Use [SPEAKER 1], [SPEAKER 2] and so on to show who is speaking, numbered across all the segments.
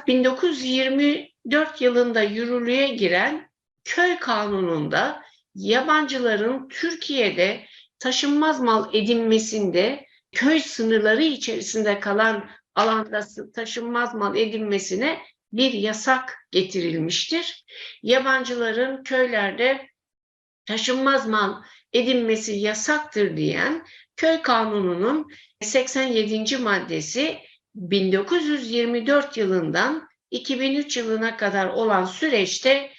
[SPEAKER 1] Fakat 1924 yılında yürürlüğe giren köy kanununda yabancıların Türkiye'de taşınmaz mal edinmesinde köy sınırları içerisinde kalan alanda taşınmaz mal edinmesine bir yasak getirilmiştir. Yabancıların köylerde taşınmaz mal edinmesi yasaktır diyen köy kanununun 87. maddesi 1924 yılından 2003 yılına kadar olan süreçte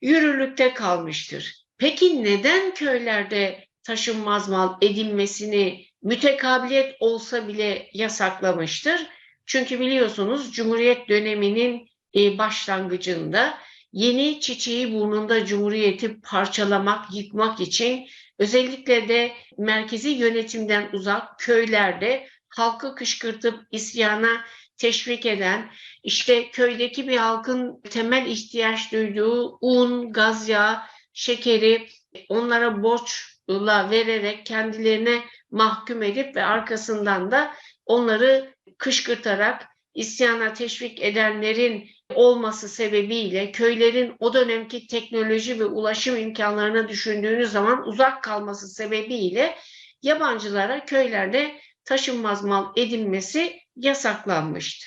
[SPEAKER 1] yürürlükte kalmıştır. Peki neden köylerde taşınmaz mal edinmesini mütekabiliyet olsa bile yasaklamıştır? Çünkü biliyorsunuz Cumhuriyet döneminin e, başlangıcında yeni çiçeği burnunda Cumhuriyeti parçalamak, yıkmak için özellikle de merkezi yönetimden uzak köylerde halkı kışkırtıp isyana teşvik eden, işte köydeki bir halkın temel ihtiyaç duyduğu un, gaz yağı, şekeri onlara borçla vererek kendilerine mahkum edip ve arkasından da onları kışkırtarak isyana teşvik edenlerin olması sebebiyle köylerin o dönemki teknoloji ve ulaşım imkanlarını düşündüğünüz zaman uzak kalması sebebiyle yabancılara köylerde taşınmaz mal edinmesi yasaklanmıştı.